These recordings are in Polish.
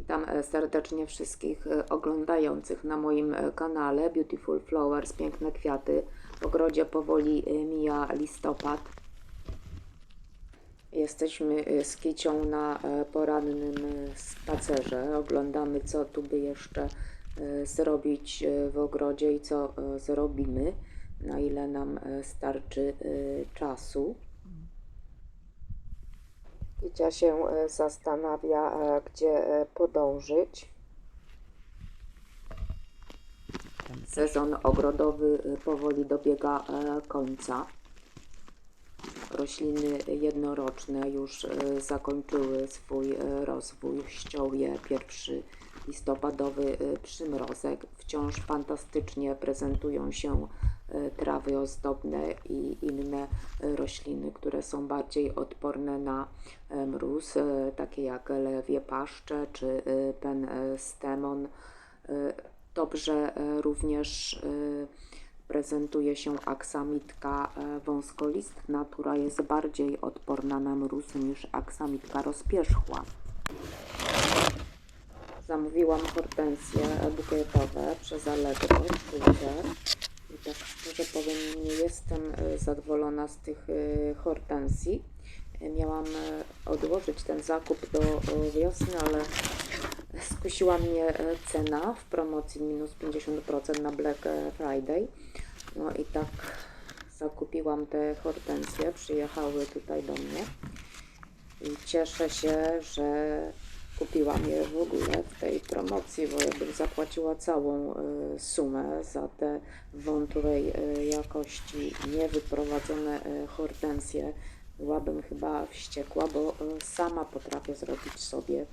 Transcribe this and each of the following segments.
Witam serdecznie wszystkich e, oglądających na moim e, kanale Beautiful Flowers, piękne kwiaty. W ogrodzie powoli e, mija listopad. Jesteśmy z Kicią na porannym spacerze. Oglądamy, co tu by jeszcze zrobić w ogrodzie i co zrobimy, na ile nam starczy czasu. Kicia się e, zastanawia, e, gdzie e, podążyć. Sezon ogrodowy powoli dobiega końca. Rośliny jednoroczne już zakończyły swój rozwój. Ściął je pierwszy listopadowy przymrozek. Wciąż fantastycznie prezentują się trawy ozdobne i inne e, rośliny, które są bardziej odporne na e, mróz, e, takie jak lewie paszcze czy e, penstemon. E, Dobrze e, również e, prezentuje się aksamitka e, wąskolistna, która jest bardziej odporna na mróz niż aksamitka rozpierzchła. Zamówiłam hortensje bukietowe przez Allegro. I tak szczerze powiem, nie jestem e, zadowolona z tych e, hortensji. E, Miałam odłożyć ten zakup do wiosny, ale skusiła mnie cena w promocji minus 50% na Black Friday. No i tak zakupiłam te hortensje, przyjechały tutaj do mnie i cieszę się, że kupiłam je w ogóle w tej promocji, bo jakbym zapłaciła całą e, sumę za te wątłej e, jakości niewyprowadzone e, hortensje, byłabym chyba wściekła, bo sama potrafię zrobić sobie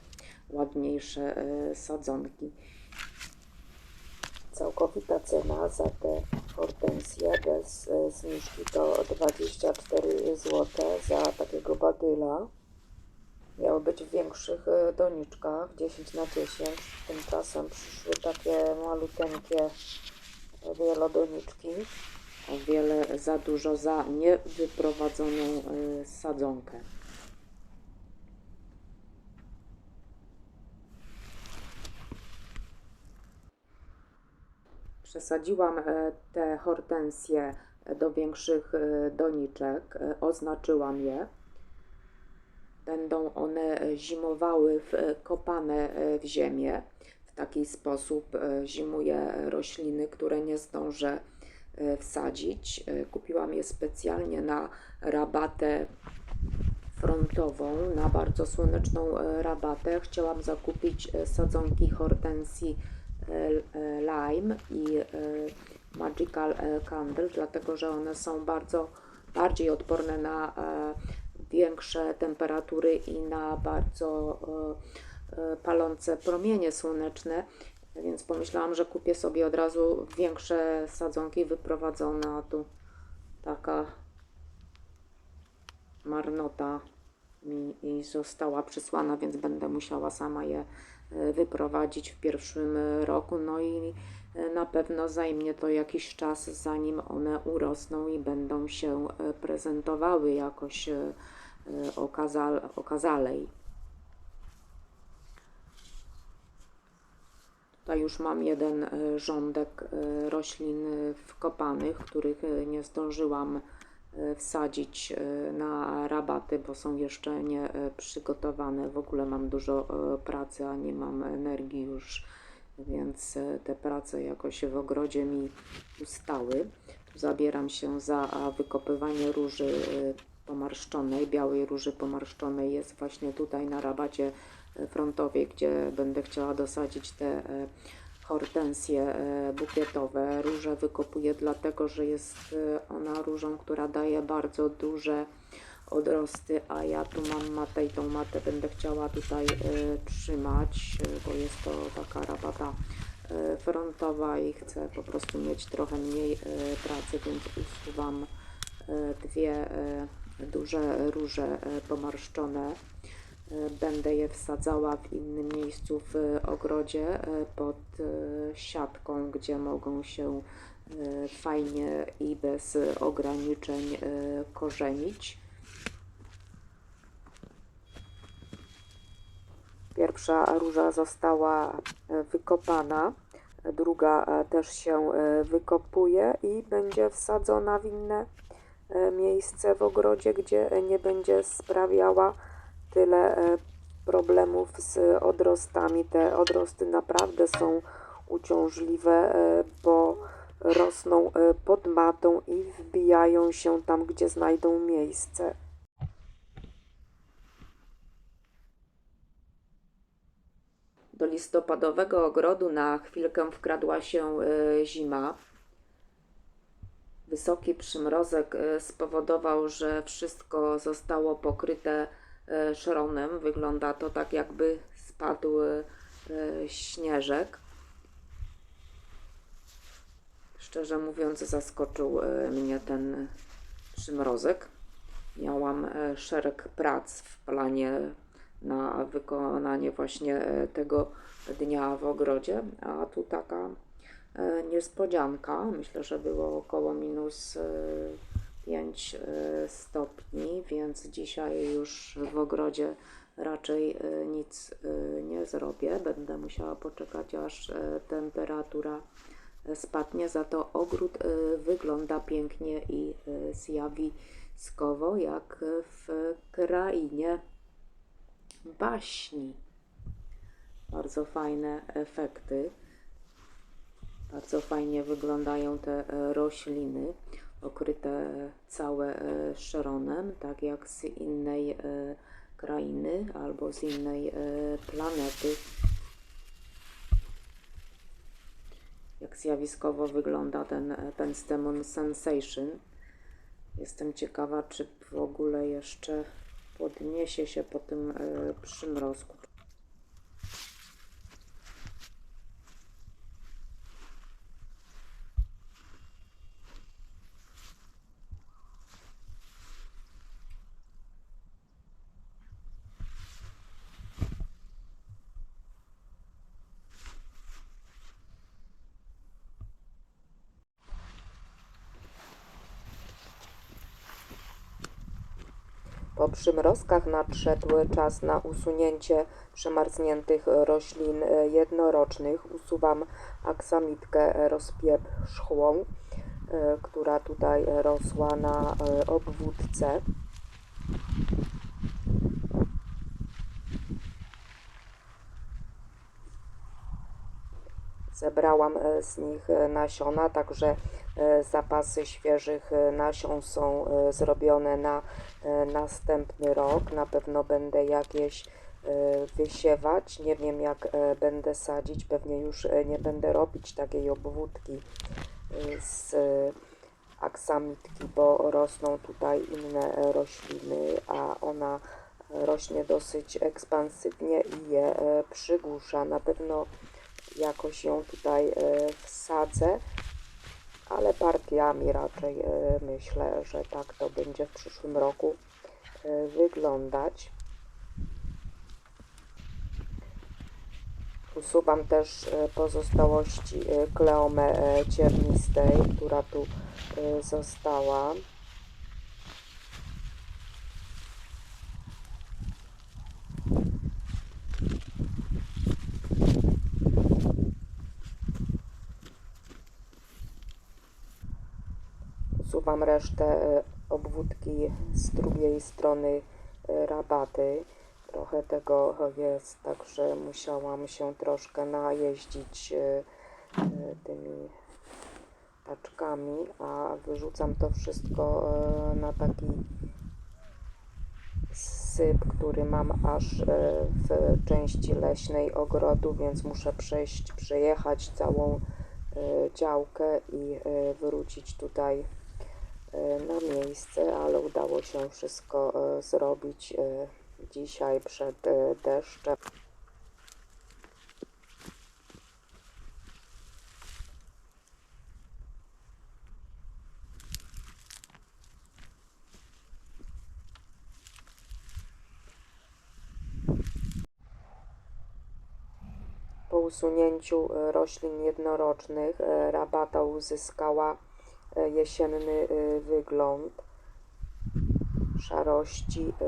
ładniejsze sadzonki. Całkowita cena za te hortensje bez zniżki to 24 zł za takiego badyla. Miały być w większych e, doniczkach 10 na 10. Tymczasem przyszły takie maluteńkie e, wielodoniczki. O wiele za dużo za niewyprowadzoną e, sadzonkę. Przesadziłam te hortensje do większych doniczek, oznaczyłam je. Będą one e, zimowały wkopane e, w ziemię. W taki sposób e, zimuję rośliny, które nie zdążę e, wsadzić. E, Kupiłam je specjalnie na rabatę frontową, na bardzo słoneczną e, rabatę. Chciałam zakupić e, sadzonki hortensji e, e, Lime i e, Magical e, Candle, dlatego że one są bardzo bardziej odporne na e, większe temperatury i na bardzo e, e, palące promienie słoneczne. Więc pomyślałam, że kupię sobie od razu większe sadzonki wyprowadzone, a tu taka marnota mi została przysłana, więc będę musiała sama je wyprowadzić w pierwszym roku. No i e, na pewno zajmie to jakiś czas, zanim one urosną i będą się e, prezentowały jakoś e, okazal, okazalej. Tutaj już mam jeden rządek roślin wkopanych, których nie zdążyłam wsadzić e, na rabaty, bo są jeszcze nie e, przygotowane. W ogóle mam dużo e, pracy, a nie mam energii już, więc te prace jakoś w ogrodzie mi ustały. Zabieram się za wykopywanie róży pomarszczonej, białej róży pomarszczonej. Jest właśnie tutaj na rabacie frontowej, gdzie będę chciała dosadzić te hortensje e, bukietowe. Różę wykopuję dlatego, że jest e, ona różą, która daje bardzo duże odrosty, a ja tu mam matę i tą matę będę chciała tutaj e, trzymać, bo jest to taka rabata frontowa i chcę po prostu mieć trochę mniej pracy, więc usuwam dwie duże róże pomarszczone. E, będę je wsadzała w innym miejscu w e, ogrodzie e, pod siatką, gdzie mogą się fajnie i bez ograniczeń korzenić. Pierwsza róża została wykopana, druga też się wykopuje i będzie wsadzona w inne miejsce w ogrodzie, gdzie nie będzie sprawiała tyle e, problemów z odrostami. Te odrosty naprawdę są uciążliwe, e, bo rosną e, pod matą i wbijają się tam, gdzie znajdą miejsce. Do listopadowego ogrodu na chwilkę wkradła się zima. Wysoki przymrozek spowodował, że wszystko zostało pokryte e, szronem. Wygląda to tak, jakby spadł e, śnieżek. Szczerze mówiąc, zaskoczył e, mnie ten przymrozek. Miałam szereg prac w planie na wykonanie właśnie tego dnia w ogrodzie, a tu taka niespodzianka. Myślę, że było około minus 5 stopni, więc dzisiaj już w ogrodzie raczej e, nic e, nie zrobię. Będę musiała poczekać, aż temperatura spadnie. Za to ogród wygląda pięknie i zjawiskowo, jak w krainie baśni. Bardzo fajne efekty. Bardzo fajnie wyglądają te e, rośliny, okryte całe e, szronem, tak jak z innej e, krainy albo z innej e, planety. Jak zjawiskowo wygląda ten Penstemon Sensation. Jestem ciekawa, czy w ogóle jeszcze podniesie się po tym przymrozku. Po przymrozkach nadszedł czas na usunięcie przemarzniętych roślin jednorocznych. Usuwam aksamitkę rozpierzchłą, e, która tutaj rosła na e, obwódce. Zebrałam e, z nich e, nasiona, także e, zapasy świeżych nasion są zrobione na następny rok. Na pewno będę jakieś wysiewać. Nie wiem jak będę sadzić. Pewnie już nie będę robić takiej obwódki z aksamitki, bo rosną tutaj inne rośliny, a ona rośnie dosyć ekspansywnie i je przygłusza. Na pewno jakoś ją tutaj e, wsadzę, ale partiami raczej e, myślę, że tak to będzie w przyszłym roku e, wyglądać. Usuwam też pozostałości e, kleomy e, ciernistej, która tu została. Usuwam resztę e, obwódki z drugiej strony e, rabaty. Trochę tego jest, także musiałam się troszkę najeździć e, tymi taczkami, a wyrzucam to wszystko na taki syp, który mam aż w części leśnej ogrodu, więc muszę przejść, przejechać całą działkę i wrócić tutaj na miejsce, ale udało się wszystko e, zrobić e, dzisiaj przed e, deszczem. Po usunięciu e, roślin jednorocznych e, rabata uzyskała e, jesienny e, wygląd. Szarości e,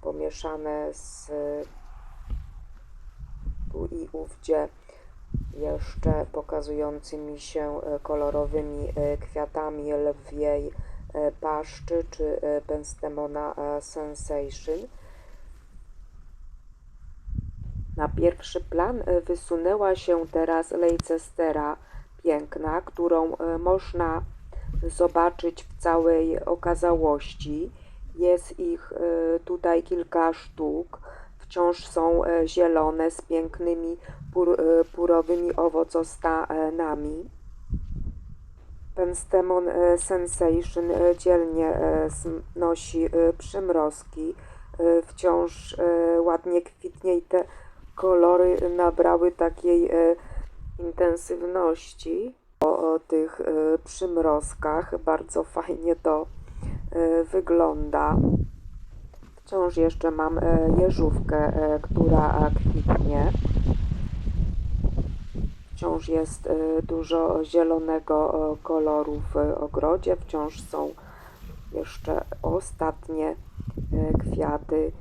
pomieszane z tu i ówdzie jeszcze pokazującymi się e, kolorowymi e, kwiatami lwiej e, paszczy czy e, Penstemona e, Sensation. Na pierwszy plan e, wysunęła się teraz Leicestera piękna, którą e, można zobaczyć w całej okazałości. Jest ich e, tutaj kilka sztuk. Wciąż są e, zielone z pięknymi pur, e, purowymi owocostanami. Penstemon e, Sensation dzielnie nosi przymrozki. Wciąż ładnie kwitnie i te kolory nabrały takiej intensywności o, tych e, przymrozkach. Bardzo fajnie to e, wygląda. Wciąż jeszcze mam e, jeżówkę, która kwitnie. Wciąż jest dużo zielonego koloru w ogrodzie. Wciąż są jeszcze ostatnie kwiaty.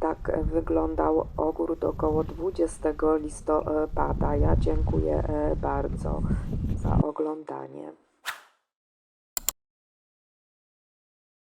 Tak wyglądał ogród około 20 listopada. Ja dziękuję bardzo za oglądanie.